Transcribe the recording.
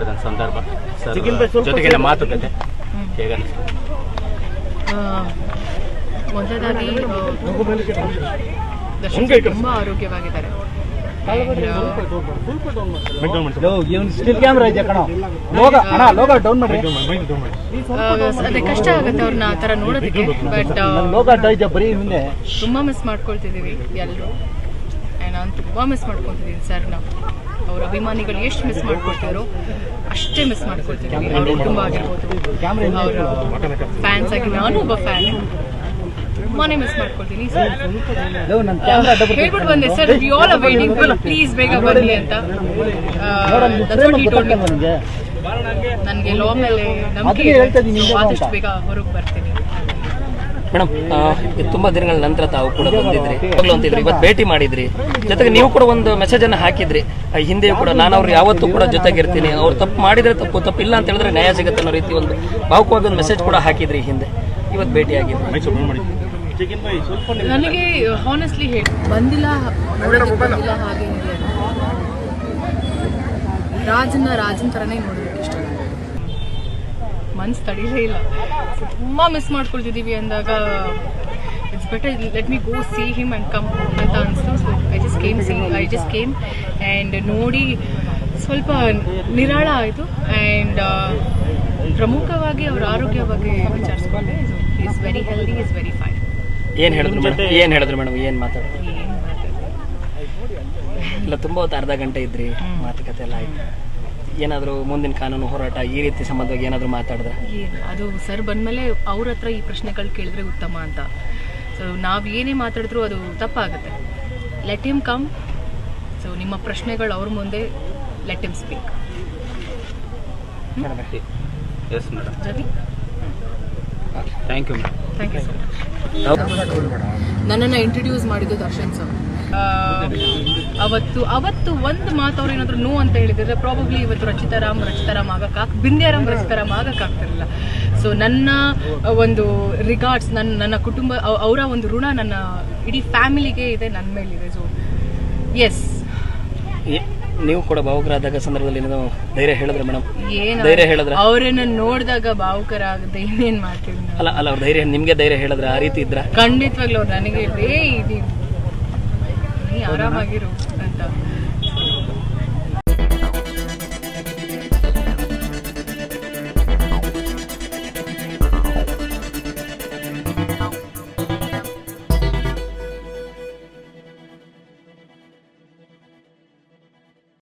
ಮಾಡಿದ ಸಂದರ್ಭ. ಸರ್ ಜೊತೆಗಿನ ಮಾತುಕತೆ. ಹೇಗೆ ಮೊದಲದಾಗಿ ದರ್ಶನ್ ತುಂಬ ಆರೋಗ್ಯವಾಗಿದ್ದಾರೆ. And, ಸ್ಟಿಲ್ ಕ್ಯಾಮ್ರಾ ಇದೆ ಕಣ. ಲೋಗ ಅಣ್ಣ ಲೋಗ ಡೌನ್ ಮಾಡ್ರಿ. ಆ, ಅದೇ ಕಷ್ಟ ಆಗುತ್ತೆ ಅವ್ರನ್ನ ಆ ಥರ ನೋಡೋದಕ್ಕೆ. ಬಟ್ ತುಂಬ ಮಿಸ್ ಮಾಡ್ಕೊಳ್ತಿದೀವಿ ಎಲ್ಲರೂ ನಾನು ತುಂಬ ಮಿಸ್ ಮಾಡ್ಕೊತಿದ್ದೀನಿ ಸರ್ ಅವ್ರ ಅಭಿಮಾನಿಗಳು ಎಷ್ಟು ಮಿಸ್ ಮಾಡ್ಕೊಳ್ತಿದ್ರು ಅಷ್ಟೇ ಮಿಸ್ ಮಾಡ್ಕೊಳ್ತೀವಿ ಅವ್ರ ಕುಟುಂಬ ಆಗಿರ್ಬೋದು. ಅವರ ಫ್ಯಾನ್ಸ್ ಆಗಿ ನಾನು ಒಬ್ಬ ಫ್ಯಾನ್ ತುಂಬಾನೇ ಮಿಸ್ ಮಾಡ್ಕೊಳ್ತೀನಿ. ಹೇಳ್ಬಿಟ್ಟು ಬಂದೆ. Sir we all are waiting please ಬೇಗ ಬರಲಿ ಅಂತ. ನನಗೆ ಲಾ ಮೇಲೆ ನಂಬಿಕೆ ಆದಷ್ಟು ಬೇಗ ಹೊರಗೆ ಬರ್ತೀನಿ. ಮೇಡಮ್ ತುಂಬಾ ದಿನಗಳ ನಂತರ ತಾವು ಕೂಡ ಬಂದಿದ್ರಿ. ಅಂತಿದ್ರಿ, ಇವತ್ತು ಭೇಟಿ ಮಾಡಿದ್ರಿ. ಜೊತೆಗೆ ನೀವು ಕೂಡ ಒಂದು ಮೆಸೇಜ್ ಅನ್ನ ಹಾಕಿದ್ರಿ. ಹಿಂದೆಯೂ ಕೂಡ ನಾನು ಅವ್ರು ಯಾವತ್ತೂ ಕೂಡ ಜೊತೆಗಿರ್ತೀನಿ. ಅವ್ರು ತಪ್ಪು ಮಾಡಿದ್ರೆ ತಪ್ಪು ತಪ್ಪಿಲ್ಲ ಅಂತ ಹೇಳಿದ್ರೆ ನ್ಯಾಯ ಸಿಗುತ್ತೆ ಅನ್ನೋ ರೀತಿ ಒಂದು ಭಾವುಕವಾಗಿ ಒಂದು ಮೆಸೇಜ್ ಕೂಡ ಹಾಕಿದ್ರಿ ಹಿಂದೆ. ಇವತ್ತು ಭೇಟಿ ಆಗಿದ್ರಿ. ನನಗೆ ಹಾನೆಸ್ಟ್ಲಿ ಬಂದಿಲ್ಲ. ರಾಜನ್ ಥರನೇ ನೋಡೋದಕ್ಕೆ ಇಷ್ಟ ಮನ್ಸು ತಡೀಲೇ ಇಲ್ಲ. ತುಂಬ ಮಿಸ್ ಮಾಡ್ಕೊಳ್ತಿದ್ದೀವಿ ಅಂದಾಗ it's better let me go see him and come ಅಂತ ಅನಿಸ್ತು. So I just came see I just came and ನೋಡಿ ಸ್ವಲ್ಪ ನಿರಾಳ ಆಯಿತು. ಆ್ಯಂಡ್ ಪ್ರಮುಖವಾಗಿ ಅವರ ಆರೋಗ್ಯ ಬಗ್ಗೆ ವಿಚಾರಿಸ್ಕೊಂಡೆ. Is very healthy is very fine ಏನು ಹೇಳಿದ್ರು ಮೇಡಮ್? ಏನು ಹೇಳಿದ್ರು ಮೇಡಮ್? ಏನು ಮಾತಾಡ್ತಾರೆ? ಇಲ್ಲ ತುಂಬಾ ಹೊತ್ತು ಅರ್ಧ ಗಂಟೆ ಇದ್ರಿ ಮಾತುಕತೆ ಎಲ್ಲ ಆಯ್ತು. ಏನಾದ್ರು ಮುಂದಿನ ಕಾನೂನು ಹೋರಾಟ ಈ ರೀತಿ ಸಂಬಂಧವಾಗಿ ಏನಾದರೂ ಮಾತಾಡಿದ್ರೆ? ಅದು ಸರ್ ಬಂದಮೇಲೆ ಅವ್ರ ಹತ್ರ ಈ ಪ್ರಶ್ನೆಗಳು ಕೇಳಿದ್ರೆ ಉತ್ತಮ ಅಂತ. ಸೊ ನಾವು ಏನೇ ಮಾತಾಡಿದ್ರು ಅದು ತಪ್ಪಾಗುತ್ತೆ. ಲೆಟ್ ಹಿಮ್ ಕಮ್ ಸೊ ನಿಮ್ಮ ಪ್ರಶ್ನೆಗಳು ಅವ್ರ ಮುಂದೆ let him? Speak yes madam. ಜೊತೆ thank you madam thank you sir much ನನ್ನನ್ನು ಇಂಟ್ರಡ್ಯೂಸ್ ಮಾಡಿದ್ದು ದರ್ಶನ್ ಸರ್. ಅವತ್ತು ಅವತ್ತು ಒಂದು ಮಾತು ಅವ್ರು ಏನಾದ್ರು ನೋ ಅಂತ ಹೇಳಿದ್ರೆ ಪ್ರಾಬಬ್ಲಿ ಇವತ್ತು ರಚಿತಾರಾಮ್ ರಚಿತಾರಾಮ್ ಆಗಕ್ಕಾಗ್ ಬಿಂದ್ಯಾರಾಮ್ ರಚಿತಾರಾಮ್ ಆಗಕ್ಕಾಗ್ತಿರಲಿಲ್ಲ ಸೊ ನನ್ನ ಒಂದು ರಿಗಾರ್ಡ್ಸ್ ನನ್ನ ನನ್ನ ಕುಟುಂಬ ಅವರ ಒಂದು ಋಣ ನನ್ನ ಇಡೀ ಫ್ಯಾಮಿಲಿಗೆ ಇದೆ ನನ್ನ ಮೇಲಿದೆ. ಸೊ ಎಸ್ ನೀವು ಕೂಡ ಭಾವುಕರಾದಾಗ ಸಂದರ್ಭದಲ್ಲಿ ಏನೋ ಧೈರ್ಯ ಹೇಳಿದ್ರೆ ಮೇಡಮ್? ಏನು? ಧೈರ್ಯ ಹೇಳಿದ್ರೆ? ಅವರನ್ನ ನೋಡಿದಾಗ ಭಾವುಕರ ಆಗದೆ ಇನ್ನೇನ್ ಮಾಡ್ತೀವಿ ಅಲ್ಲ ಅಲ್ಲ ಅವ್ರ ಧೈರ್ಯ ನಿಮ್ಗೆ ಧೈರ್ಯ ಹೇಳಿದ್ರೆ ಆ ರೀತಿ ಇದ್ರ? ಖಂಡಿತವಾಗ್ಲೂ ಅವ್ರು ನನಗೆ ಏ ಇದು ಆರಾಮಾಗಿರು ಅಂತ